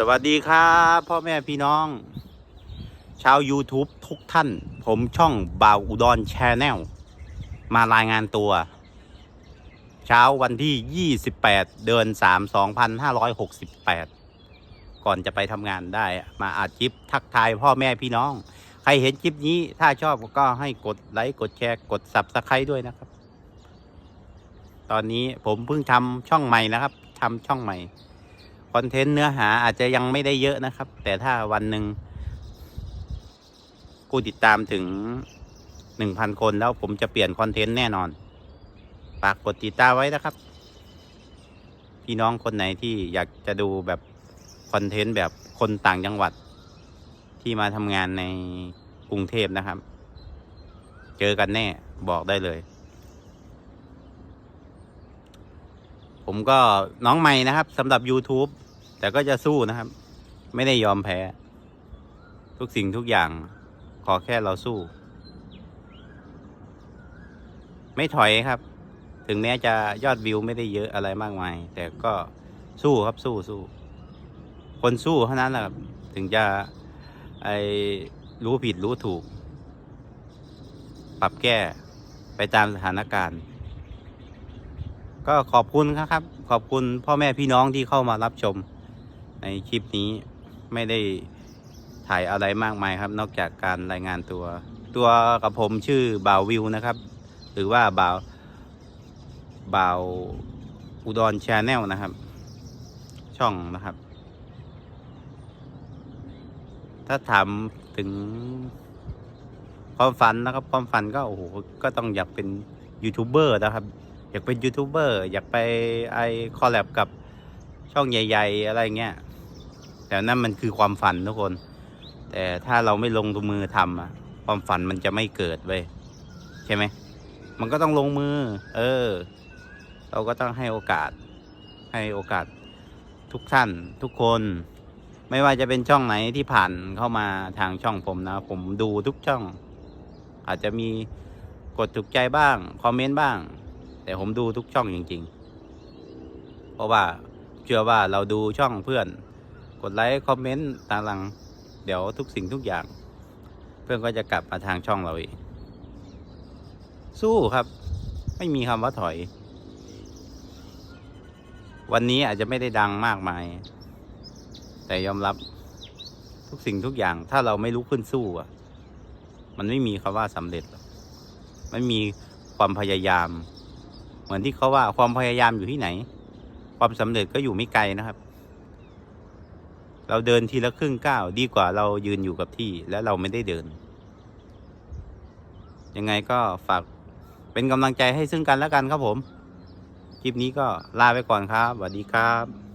สวัสดีครับ พ่อแม่พี่น้อง ชาว YouTube ทุกท่าน ผมช่องบ่าวอุดรแชนแนลมารายงานตัว เช้าวันที่ 28 เดือน 3 2568 ก่อนจะไปทำงานได้มาอาดคลิปทักทายพ่อแม่พี่น้อง ใครเห็นคลิปนี้ถ้าชอบก็ให้กดไลค์กดแชร์กด Subscribe ด้วยนะครับ ตอนนี้ผมเพิ่งทำช่องใหม่นะครับทำช่องใหม่ คอนเทนต์เนื้อหาอาจจะยังไม่ได้เยอะนะครับ แต่ถ้าวันหนึ่งผู้ติดตามถึงหนึ่งพันคนแล้วผมจะเปลี่ยนคอนเทนต์แน่นอนฝากกดติดตามไว้นะครับ พี่น้องคนไหนที่อยากจะดูแบบคอนเทนต์แบบคนต่างจังหวัด ที่มาทำงานในกรุงเทพนะครับ เจอกันแน่บอกได้เลย ผมก็น้องใหม่นะครับสำหรับ YouTube แต่ก็จะสู้นะครับ ไม่ได้ยอมแพ้ ทุกสิ่งทุกอย่าง ขอแค่เราสู้ ไม่ถอยครับ ถึงแม้จะยอดวิวไม่ได้เยอะอะไรมากมาย แต่ก็สู้ครับสู้สู้ คนสู้เท่านั้นแหละครับ ถึงจะไอรู้ผิดรู้ถูก ปรับแก้ไปตามสถานการณ์ ก็ขอบคุณครับ ขอบคุณพ่อแม่พี่น้องที่เข้ามารับชม ในคลิปนี้ไม่ได้ถ่ายอะไรมากมายครับ นอกจากการรายงานตัว ตัวกับผมชื่อบ่าววิวนะครับ หรือว่าบ่าวบ่าวอุดรชาแนลนะครับ ช่องนะครับ ถ้าถามถึงความฝันนะครับความฝันก็โอ้โหก็ต้องอยากเป็นยูทูบเบอร์นะครับ อยากเป็นยูทูบเบอร์อยากไปไอคอลแลบกับช่องใหญ่ ๆ อะไรเงี้ย แต่นั่นมันคือความฝันทุกคน แต่ถ้าเราไม่ลงมือทำอะความฝันมันจะไม่เกิดเว้ยใช่ไหมมันก็ต้องลงมือ เออ เราก็ต้องให้โอกาส ให้โอกาสทุกท่านทุกคน ไม่ว่าจะเป็นช่องไหนที่ผ่านเข้ามาทางช่องผมนะ ผมดูทุกช่อง อาจจะมีกดถูกใจบ้าง คอมเมนต์บ้าง แต่ผมดูทุกช่องจริง ๆ เพราะว่าเชื่อว่าเราดูช่องเพื่อน กดไลค์คอมเมนต์ตามหลัง เดี๋ยวทุกสิ่งทุกอย่าง เพื่อนก็จะกลับมาทางช่องเราอีกสู้ครับ ไม่มีคำว่าถอย วันนี้อาจจะไม่ได้ดังมากมาย แต่ยอมรับทุกสิ่งทุกอย่าง ถ้าเราไม่ลุกขึ้นสู้อะ มันไม่มีคำว่าสำเร็จหรอกไม่มีความพยายาม เหมือนที่เขาว่าความพยายามอยู่ที่ไหน ความสำเร็จก็อยู่ไม่ไกลนะครับ เราเดินทีละครึ่งก้าวดีกว่าเรายืนอยู่กับที่และเราไม่ได้เดิน ยังไงก็ฝากเป็นกำลังใจให้ซึ่งกันและกันครับผม คลิปนี้ก็ลาไปก่อนครับสวัสดีครับ